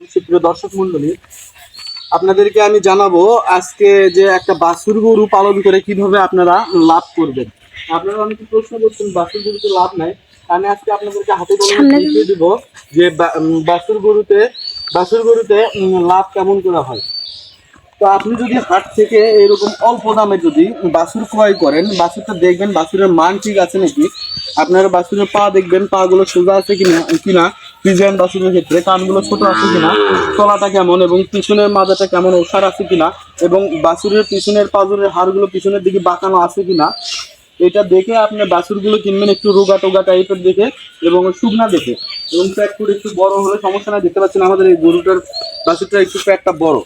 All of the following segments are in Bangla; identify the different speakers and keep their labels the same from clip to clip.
Speaker 1: সুপ্রিয় দর্শক মন্ডলী আপনাদেরকে আমি জানাব আজকে যে একটা বাছুর গরু পালন করে কীভাবে আপনারা লাভ করবেন। আপনারা অনেকে প্রশ্ন করছেন বাছুর গরুতে লাভ নাই। আমি আজকে আপনাদেরকে হাতে কলমে দেখিয়ে দিব যে বা- উম, বাছুর গরুতে বাছুর গরুতে লাভ কেমন করে হয়। তো আপনি যদি হাট থেকে এরকম অল্প দামে যদি বাছুর ক্রয় করেন বাছুরটা দেখবেন বাছুরের মান ঠিক আছে নাকি? আপনারা বাছুরের পা দেখবেন পা গুলো সোজা আছে কিনা কিনা? ফ্রিজিয়ান বাছুরের ক্ষেত্রে কানগুলো ছোট আছে কিনা, তলাটা কেমন এবং পিছনের মাজাটা কেমন, ওষার আছে কিনা এবং বাছুরের পিছনের পাজরের হাড়গুলো পিছনের দিকে বাঁকানো আছে কিনা, এটা দেখে আপনি বাছুরগুলো কিনবেন একটু রোগা টোগা টাইপের দেখে এবং শুকনা দেখে। এবং প্যাট ফুট একটু বড় হলে সমস্যা না দেখতে পাচ্ছেন আমাদের এই গরুটার বাছুরটা একটু প্যাটটা বড়।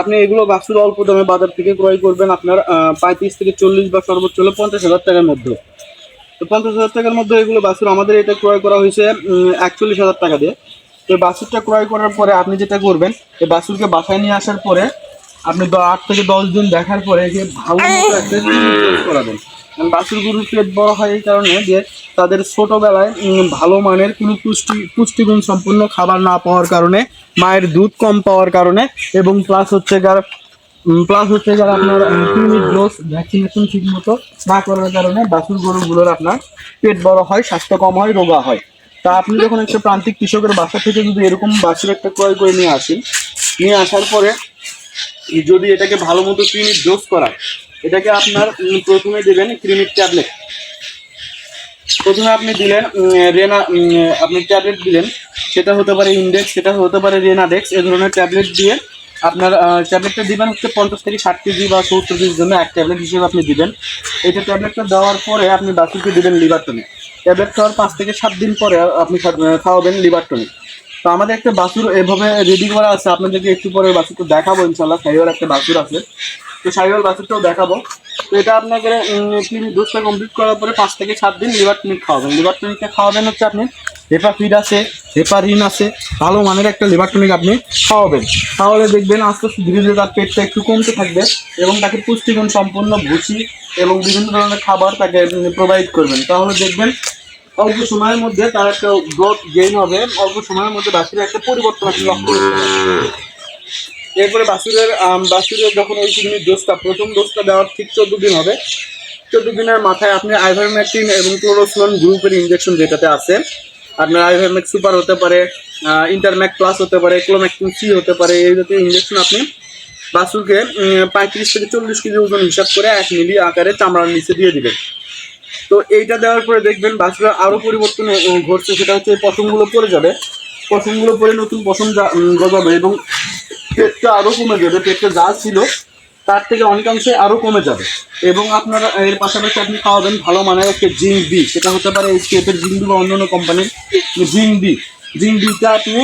Speaker 1: আপনি এগুলো বাছুর অল্প দামে বাজার থেকে ক্রয় করবেন আপনার পঁয়ত্রিশ থেকে চল্লিশ বা সর্বোচ্চ হলে পঞ্চাশ হাজার টাকার মধ্যে। তো পঞ্চাশ হাজার টাকার মধ্যে এগুলো বাছুর আমাদের এটা ক্রয় করা হয়েছে একচল্লিশ হাজার টাকা দিয়ে। তো এই বাছুরটা ক্রয় করার পরে আপনি যেটা করবেন এই বাছুরকে বাসায় নিয়ে আসার পরে আপনি আট থেকে দশ দিন দেখার পরে যে ভালো মতো একটা করাবেন কারণ বাছুর গরুর পেট বড় হয় এই কারণে যে তাদের ছোটোবেলায় ভালো মানের কোনো পুষ্টি পুষ্টিগুণ সম্পূর্ণ খাবার না পাওয়ার কারণে মায়ের দুধ কম পাওয়ার কারণে এবং প্লাস হচ্ছে প্লাস হচ্ছে যারা আপনার ক্লিনিক ডোজ ভ্যাকসিনেশন ঠিক মতো না করার কারণে বাছুর গরুগুলোর আপনার পেট বড় হয়, স্বাস্থ্য কম হয়, রোগা হয়। তা আপনি যখন একটা প্রান্তিক কৃষকের বাসা থেকে যদি এরকম বাছুর একটা ক্রয় করে নিয়ে আসেন, নিয়ে আসার পরে যদি এটাকে ভালো মতো ক্রিমির ডোজ করায় এটাকে আপনার প্রথমে দেবেন ক্রিমির ট্যাবলেট প্রথমে আপনি দিলেন রেনা আপনি ট্যাবলেট দিলেন, সেটা হতে পারে ইন্ডেক্স সেটা হতে পারে রেনাডেক্স এ ধরনের ট্যাবলেট দিয়ে আপনার ট্যাবলেটটা দিবেন হচ্ছে পঞ্চাশ থেকে ষাট কেজি বা সত্তর কেজির জন্য এক ট্যাবলেট হিসেবে আপনি দিবেন। এইটা ট্যাবলেটটা দেওয়ার পরে আপনি বাছুরকে দিবেন লিভার টনিক ট্যাবলেট খাওয়ার পাঁচ থেকে সাত দিন পরে আপনি খাওয়াবেন লিভার টনিক তো আমাদের একটা বাছুর এভাবে রেডি করা আছে, আপনাদেরকে একটু পরে বাছুরটা দেখাবো ইনশাল্লাহ সাইওয়াল একটা বাছুর আছে। তো সাইওয়াল বাছুরটাও দেখাবো। তো এটা আপনাকে তিনি ডোজটা কমপ্লিট করার পরে পাঁচ থেকে সাত দিন লিভার টনিক খাওয়াবেন। লিভার টনিকটা খাওয়াবেন হচ্ছে আপনি হেপাফিড আছে হেপারিন আছে ভালো মানের একটা লিভার টনিক আপনি খাওয়াবেন তাহলে দেখবেন আস্তে আস্তে ধীরে ধীরে তার পেটটা একটু কমতে থাকবে এবং তাকে পুষ্টিগুণ সম্পূর্ণ ভুসি এবং বিভিন্ন ধরনের খাবার তাকে প্রোভাইড করবেন। তাহলে দেখবেন অল্প সময়ের মধ্যে তার একটা গ্রোথ গেইন হবে অল্প সময়ের মধ্যে বাছুরের একটা পরিবর্তন আপনি লক্ষ্য করতে এরপরে বাসুরের আম, বাছুরের যখন ওই কিডনির ডোজটা প্রথম ডোজটা দেওয়ার ঠিক চোদ্দ দিন হবে। চোদ্দ দিনের মাথায় আপনি আইভারমেকটিন এবং ক্লোরোসলন গ্রুপের ইনজেকশন যেটাতে আছে আপনার আইভারমেক সুপার হতে পারে ইন্টারম্যাক প্লাস হতে পারে ক্লোম্যাকটিন সি হতে পারে, এই জাতীয় ইনজেকশন আপনি বাছুরকে পঁয়ত্রিশ থেকে চল্লিশ কেজি ওজন হিসাব করে এক মিলি আকারে চামড়ার নিচে দিয়ে দিবেন। তো এইটা দেওয়ার পরে দেখবেন বাছুরের আরও পরিবর্তন ঘটছে, সেটা হচ্ছে পশমগুলো পড়ে যাবে। পশমগুলো পরে নতুন পশম গজাবে এবং পেটটা আরও কমে যাবে, পেটটা যা ছিল তার থেকে অনেকাংশে আরও কমে যাবে। এবং আপনারা, এর পাশাপাশি আপনি খাওয়াবেন ভালো মানের একটা জিঙ্ক বি। সেটা হতে পারে এই স্টেপের জিঙ্ক বি বা অন্যান্য কোম্পানির জিঙ্ক বি। জিঙ্ক বিটা আপনি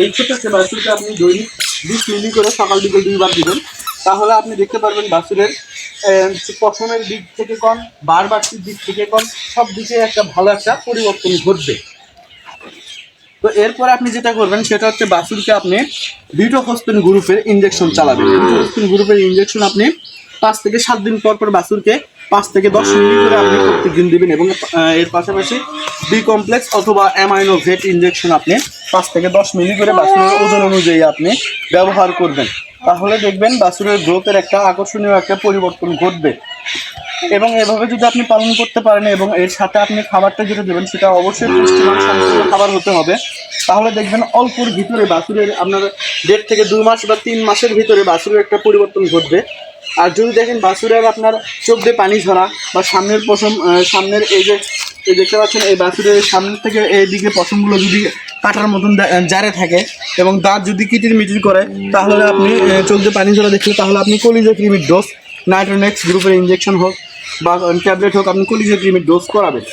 Speaker 1: এই একটা বাছুরকে আপনি দৈনিক বিশ মিলি করে সকাল বিকেল দুইবার দিবেন, তাহলে আপনি দেখতে পারবেন বাসুরের পশমের দিক থেকে কম, বার বাড়তির দিক থেকে কম, সব দিকে একটা ভালো একটা পরিবর্তন ঘটবে। তো এরপরে আপনি যেটা করবেন, সেটা হচ্ছে বাসুরকে আপনি বিটোহস্পিন গ্রুপের ইনজেকশন চালাবেন। বিটোহস্পিন গ্রুপের ইনজেকশন আপনি পাঁচ থেকে সাত দিন পর পর বাছুরকে পাঁচ থেকে দশ মিনিট করে আপনি প্রত্যেক দিন দিবেন এবং এর পাশাপাশি বি কমপ্লেক্স অথবা অ্যামাইনো ভেট ইনজেকশন আপনি পাঁচ থেকে দশ মিলি করে বাছুরের ওজন অনুযায়ী আপনি ব্যবহার করবেন। তাহলে দেখবেন বাছুরের গ্রোথের একটা আকর্ষণীয় একটা পরিবর্তন ঘটবে। এবং এভাবে যদি আপনি পালন করতে পারেন এবং এর সাথে আপনি খাবারটা যেটা দেবেন সেটা অবশ্যই পুষ্টিমান সম্পূর্ণ খাবার হতে হবে। তাহলে দেখবেন অল্পর ভিতরে বাছুরের আপনার দেড় থেকে দুই মাস বা তিন মাসের ভিতরে বাছুরের একটা পরিবর্তন ঘটবে। আর যদি দেখেন বাছুরের আপনার চোখ দিয়ে পানি ঝরা বা সামনের পশম সামনের এই যে, এই দেখতে পাচ্ছেন, এই বাছুরের সামনের থেকে এই দিকে পশমগুলো যদি কাটার মতন জারে থাকে এবং দাঁত যদি কিটির মিটির করে, তাহলে আপনি চোখ দিয়ে পানি ঝরা দেখলে তাহলে আপনি কলিজা ক্রিমির ডোজ নাইট্রোনেক্স গ্রুপের ইঞ্জেকশন হোক বা ট্যাবলেট হোক, আপনি কলিজা ক্রিমির ডোজ করাবেন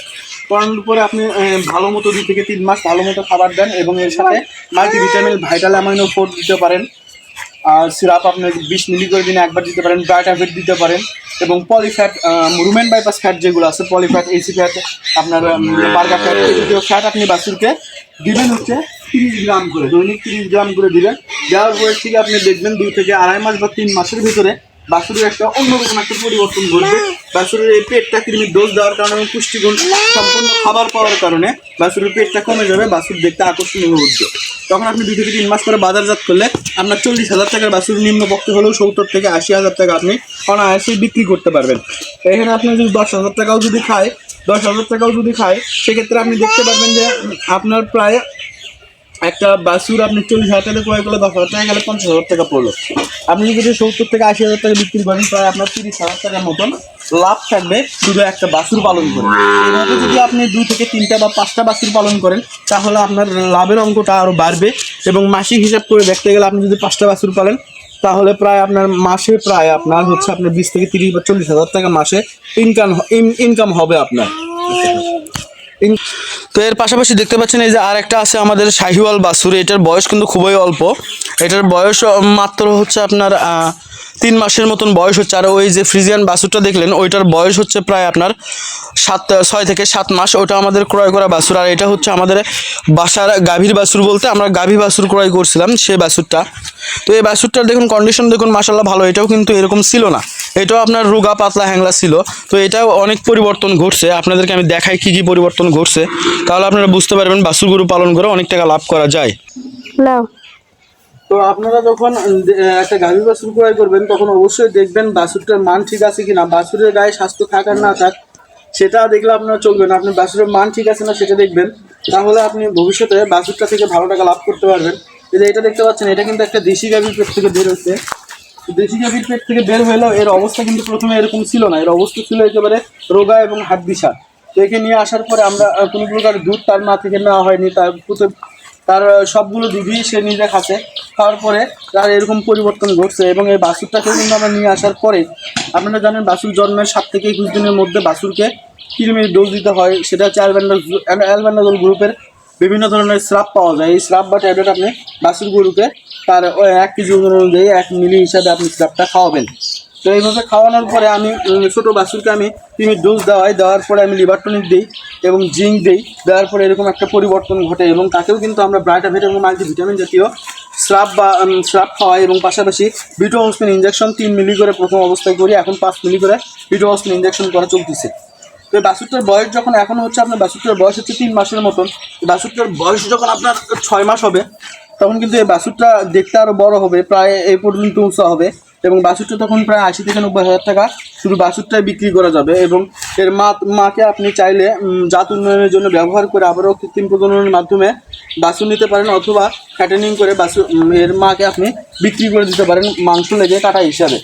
Speaker 1: করানোর পরে আপনি ভালো মতো দুই থেকে তিন মাস ভালো মতো খাবার দেন এবং এর সাথে মাল্টিভিটামিন ভাইটাল অ্যামাইনো ফোর দিতে পারেন। আর সিরাপ আপনি বিশ মিলি করে দিনে একবার দিতে পারেন ব্রাইটাফেট দিতে পারেন এবং পলিফ্যাট রুমেন বাইপাস ফ্যাট যেগুলো আছে পলিফ্যাট এসি ফ্যাট আপনার বার্গার ফ্যাট ফ্যাট আপনি বাছুরকে দিবেন হচ্ছে তিরিশ গ্রাম করে, দৈনিক তিরিশ গ্রাম করে দিবেন। দেওয়ার পরে থেকে আপনি দেখবেন দুই থেকে আড়াই মাস বা তিন মাসের ভিতরে বাছুরের একটা অন্যরকম একটা পরিবর্তন ঘটবে। বাছুরের এই পেটটা কৃমির ডোজ দেওয়ার কারণে এবং পুষ্টিগুণ সম্পূর্ণ খাবার পাওয়ার কারণে বাছুরের পেটটা কমে যাবে বাছুর দেখতে আকর্ষণীয় হয়ে উঠবে। তখন আপনি দুই থেকে তিন মাস করে বাজারজাত করলে আপনার চল্লিশ হাজার টাকার বাছুর নিম্ন পক্ষে হলেও সত্তর থেকে আশি হাজার টাকা আপনি অনায়াসে বিক্রি করতে পারবেন। এখানে আপনি যদি দশ হাজার টাকাও যদি খায় দশ হাজার টাকাও যদি খায় সেক্ষেত্রে আপনি দেখতে পারবেন যে আপনার প্রায় একটা বাসুর আপনি চল্লিশ হাজার টাকা ক্রয় করলে দশ হাজার টাকা, গেলে পঞ্চাশ হাজার টাকা পড়ল। আপনি যদি সত্তর থেকে আশি হাজার টাকা বিক্রি করেন, প্রায় আপনার তিরিশ হাজার টাকার মতন লাভ থাকবে শুধু একটা বাছুর পালন করে। এভাবে যদি আপনি দুই থেকে তিনটা বা পাঁচটা বাছুর পালন করেন, তাহলে আপনার লাভের অঙ্কটা আরও বাড়বে এবং মাসিক হিসাব করে দেখতে গেলে আপনি যদি পাঁচটা বাছুর পালেন, তাহলে প্রায় আপনার মাসে প্রায় আপনার হচ্ছে আপনার বিশ থেকে তিরিশ বা চল্লিশ হাজার টাকা মাসে ইনকাম ইনকাম হবে আপনার।
Speaker 2: তো এর পাশাপাশি দেখতে পাচ্ছেন এই যে আর একটা আছে আমাদের শাহিওয়াল বাসুর, এটার বয়স কিন্তু খুবই অল্প। এটার বয়স মাত্র হচ্ছে আপনার তিন মাসের মতন বয়স হচ্ছে। আর ওই যে ফ্রিজিয়ান বাসুরটা দেখলেন, ওইটার বয়স হচ্ছে প্রায় আপনার সাত, ছয় থেকে সাত মাস। ওটা আমাদের ক্রয় করা বাসুর। আর এটা হচ্ছে আমাদের বাসার গাভীর বাসুর বলতে আমরা গাভী বাসুর ক্রয় করছিলাম সেই বাসুরটা। তো এই বাছুরটার দেখুন কন্ডিশন দেখুন মাসাল্লাহ ভালো। এটাও কিন্তু এরকম ছিল না। এটাও আপনার রুগা পাতলা হ্যাংলা ছিল। তো এটাও অনেক পরিবর্তন ঘটছে। আপনাদেরকে আমি দেখাই কী কী পরিবর্তন ঘটছে। তাহলে আপনারা বুঝতে পারবেন বাছুর গরু পালন করে অনেক টাকা লাভ করা যায়।
Speaker 1: তো আপনারা যখন একটা গাভী বাছুর ক্রয় করবেন তখন অবশ্যই দেখবেন বাছুরটার মান ঠিক আছে কিনা। বাছুরের গায়ে স্বাস্থ্য থাকার না থাক সেটা দেখলে আপনারা চলবে না। আপনি বাছুরের মান ঠিক আছে না সেটা দেখবেন। তাহলে আপনি ভবিষ্যতে বাছুরটা থেকে ভালো টাকা লাভ করতে পারবেন। এই এটা দেখতে পাচ্ছেন এটা কিন্তু একটা দেশি গাভীর থেকে বের হচ্ছে। দেশি গাভীর পেট থেকে বের হলেও এর অবস্থা কিন্তু প্রথমে এরকম ছিল না। এর অবস্থা ছিল একেবারে রোগা এবং হাত তো একে নিয়ে আসার পরে আমরা কোনো প্রকার দুধ তার মা থেকে নেওয়া হয়নি। তার তার সবগুলো দুধই সে নিজে খাচ্ছে। খাওয়ার পরে তার এরকম পরিবর্তন ঘটছে এবং এই বাছুরটাকে কিন্তু আমরা নিয়ে আসার পরে আপনারা জানেন বাসুর জন্মের সাত থেকে একুশ দিনের মধ্যে বাসুরকে কৃমির ডোজ দিতে হয়। সেটা হচ্ছে অ্যালবেন্ডাজোল গ্রুপের বিভিন্ন ধরনের স্রাব পাওয়া যায়। এই স্রাব বা ট্যাবলেট আপনি বাছুর গরুকে তার এক কেজি ওজন অনুযায়ী এক মিলি হিসাবে আপনি স্রাবটা খাওয়াবেন। তো এইভাবে খাওয়ানোর পরে আমি ছোটো বাছুরকে আমি কৃমির ডোজ দেওয়াই, দেওয়ার পরে আমি লিভার টনিক দিই এবং জিঙ্ক দিই, দেওয়ার পরে এরকম একটা পরিবর্তন ঘটে এবং তাকেও কিন্তু আমরা ব্রাইটা ব্রাইটাভেট এবং মাল্টিভিটামিন জাতীয় স্রাব বা স্রাব খাওয়াই এবং পাশাপাশি বিটোহসমিন ইঞ্জেকশন তিন মিলি করে প্রথম অবস্থায় করি, এখন পাঁচ মিলি করে বিটোহসমিন ইঞ্জেকশন করা চলতেছে। তো এই বয়স যখন এখন হচ্ছে আপনার বাছুরটার বয়স হচ্ছে তিন মাসের মতন বাছুরটার বয়স যখন আপনার ছয় মাস হবে তখন কিন্তু এই বাছুরটা দেখতে আরও বড় হবে, প্রায় এই পর্যন্ত উঁচা হবে। এবং বাছুরটা তখন প্রায় আশি থেকে নব্বই হাজার টাকা শুধু বাছুরটাই বিক্রি করা যাবে এবং এর মা মাকে আপনি চাইলে জাত উন্নয়নের জন্য ব্যবহার করে আবারও কৃত্রিম প্রজননের মাধ্যমে বাছুর নিতে পারেন অথবা ফ্যাটেনিং করে বাছুর এর মাকে আপনি বিক্রি করে দিতে পারেন মাংস লেগে কাটা হিসাবে।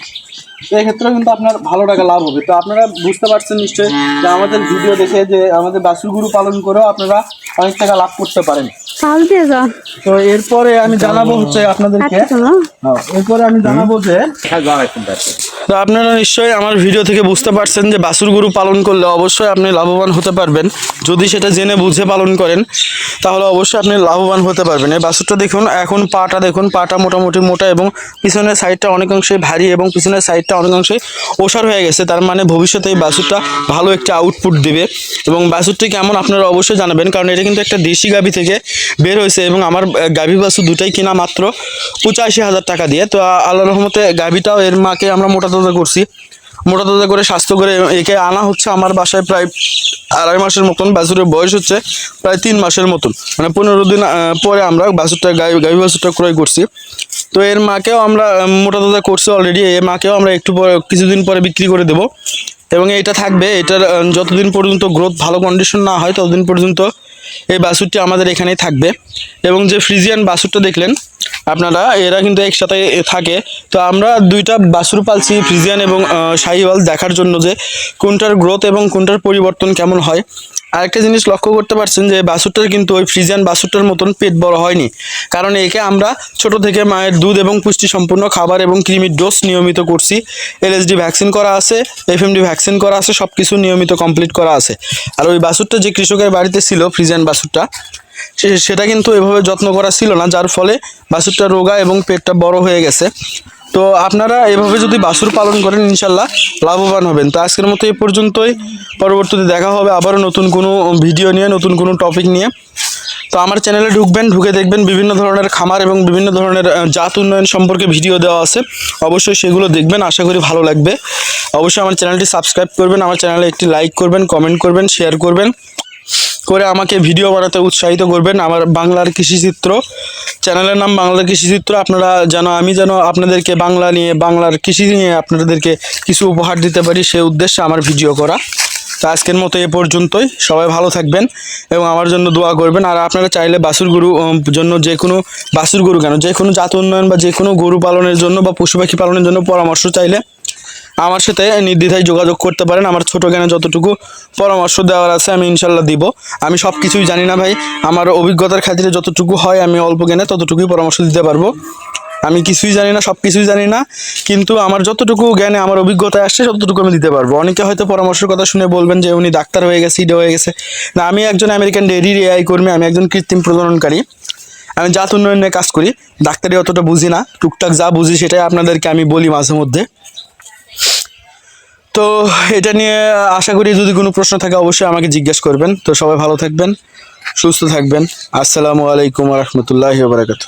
Speaker 1: তো কিন্তু আপনার ভালো টাকা লাভ হবে। তো আপনারা বুঝতে পারছেন নিশ্চয়ই যে আমাদের ভিডিও দেখে যে আমাদের বাছুর গুরু পালন করেও আপনারা অনেক টাকা লাভ করতে পারেন। তো এরপরে আমি জানাব হচ্ছে আপনাদেরকে।
Speaker 3: আচ্ছা
Speaker 1: হ্যাঁ, এরপরে আমি জানাব যে
Speaker 2: তো আপনারা নিশ্চয়ই আমার ভিডিও থেকে বুঝতে পারছেন যে বাসুর গরু পালন করলে অবশ্যই আপনি লাভবান হতে পারবেন। যদি সেটা জেনে বুঝে পালন করেন, তাহলে অবশ্যই আপনি লাভবান হতে পারবেন। এই বাসুরটা দেখুন, এখন পাটা দেখুন, পাটা মোটামুটি মোটা এবং পিছনের সাইডটা অনেকাংশে ভারী এবং পিছনের সাইডটা অনেকাংশে ওষার হয়ে গেছে। তার মানে ভবিষ্যতে এই বাছুরটা ভালো একটা আউটপুট দিবে এবং বাসুরটি কেমন আপনারা অবশ্যই জানাবেন, কারণ এটা কিন্তু একটা দেশি গাভি থেকে বের হয়েছে এবং আমার গাভী বাছুর দুটাই কিনা মাত্র পঁচাশি হাজার টাকা দিয়ে। তো আল্লাহ রহমতে গাভীটাও এর মাকে আমরা মোটা তাজা করছি। মোটা তাজা করে স্বাস্থ্য করে একে আনা হচ্ছে আমার বাসায় প্রায় আড়াই মাসের মতন, বাছুরের বয়স হচ্ছে প্রায় তিন মাসের মতন। মানে পনেরো দিন পরে আমরা বাছুরটা, গাই গাই বাছুরটা ক্রয় করছি। তো এর মাকেও আমরা মোটা তাজা করছি অলরেডি এই মাকেও আমরা একটু পরে, কিছুদিন পরে বিক্রি করে দেবো। এবং এটা থাকবে, এটার যতদিন পর্যন্ত গ্রোথ ভালো কন্ডিশন না হয়, ততদিন পর্যন্ত এই বাছুরটি আমাদের এখানেই থাকবে। এবং যে ফ্রিজিয়ান বাছুরটা দেখলেন আপনারা, এরা কিন্তু একসাথে থাকে। তো আমরা দুইটা বাসুর পালছি, ফ্রিজিয়ান এবং শাহিওয়াল দেখার জন্য যে কোনটার গ্রোথ এবং কোনটার পরিবর্তন কেমন হয়। আরেকটা জিনিস লক্ষ্য করতে পারছেন যে বাছুরটার কিন্তু ওই ফ্রিজিয়ান বাছুরটার মতন পেট বড় হয়নি। কারণ একে আমরা ছোট থেকে মায়ের দুধ এবং পুষ্টি সম্পূর্ণ খাবার এবং ক্রিমির ডোজ নিয়মিত করছি। এলএসডি ভ্যাকসিন করা আছে, এফএমডি ভ্যাকসিন করা আছে সব কিছু নিয়মিত কমপ্লিট করা আছে। আর ওই বাছুরটা যে কৃষকের বাড়িতে ছিল, ফ্রিজিয়ান বাছুরটা, সে- সেটা কিন্তু এভাবে যত্ন করা ছিল না, যার ফলে বাছুরটা রোগা এবং পেটটা বড় হয়ে গেছে। তো আপনারা এভাবে যদি বাসুর পালন করেন, ইনশাল্লাহ লাভবান হবেন। তো আজকের মতো এই পর্যন্তই। পরবর্তীতে দেখা হবে আবারও নতুন কোনো ভিডিও নিয়ে, নতুন কোনো টপিক নিয়ে।
Speaker 1: তো আমার চ্যানেলে ঢুকবেন, ঢুকে দেখবেন বিভিন্ন ধরনের খামার এবং বিভিন্ন ধরনের জাত উন্নয়ন সম্পর্কে ভিডিও দেওয়া আছে। অবশ্যই সেগুলো দেখবেন, আশা করি ভালো লাগবে। অবশ্যই আমার চ্যানেলটি সাবস্ক্রাইব করবেন, আমার চ্যানেলে একটি লাইক করবেন কমেন্ট করবেন শেয়ার করবেন। করে আমাকে ভিডিও বানাতে উৎসাহিত করবেন। আমার বাংলার কৃষিচিত্র চ্যানেলের নাম বাংলার কৃষিচিত্র। আপনারা যেন, আমি যেন আপনাদেরকে বাংলা নিয়ে, বাংলার কৃষি নিয়ে আপনাদেরকে কিছু উপহার দিতে পারি সেই উদ্দেশ্যে আমার ভিডিও করা। তো আজকের মতো এ পর্যন্তই। সবাই ভালো থাকবেন এবং আমার জন্য দোয়া করবেন। আর আপনারা চাইলে বাসুর গরু জন্য যে কোনো বাসুর গরু কেন, যে কোনো জাত উন্নয়ন বা যে কোনো গরু পালনের জন্য বা পশু পাখি পালনের জন্য পরামর্শ চাইলে আমার সাথে নির্দ্বিধায় যোগাযোগ করতে পারেন। আমার ছোট জ্ঞানে যতটুকু পরামর্শ দেওয়ার আছে আমি ইনশাল্লাহ দিব। আমি সব কিছুই জানি না ভাই। আমার অভিজ্ঞতার খাতিরে যতটুকু হয় আমি অল্প জ্ঞানে ততটুকুই পরামর্শ দিতে পারব। আমি কিছুই জানি না সব কিছুই জানি না। কিন্তু আমার যতটুকু জ্ঞানে আমার অভিজ্ঞতায় আসছে, ততটুকু আমি দিতে পারব। অনেকে হয়তো পরামর্শের কথা শুনে বলবেন যে, উনি ডাক্তার হয়ে গেছে ইডে হয়ে গেছে। না, আমি একজন আমেরিকান ডেয়ারির এআই কর্মী, আমি একজন কৃত্রিম প্রজননকারী। আমি জাত উন্নয়ন নিয়ে কাজ করি। ডাক্তারি অতটা বুঝি না। টুকটাক যা বুঝি সেটাই আপনাদেরকে আমি বলি মাঝে মধ্যে। তো এটা নিয়ে আশা করি যদি কোনো প্রশ্ন থাকে অবশ্যই আমাকে জিজ্ঞেস করবেন। তো সবাই ভালো থাকবেন, সুস্থ থাকবেন। আসসালামু আলাইকুম রহমতুল্লাহ বারাকাতু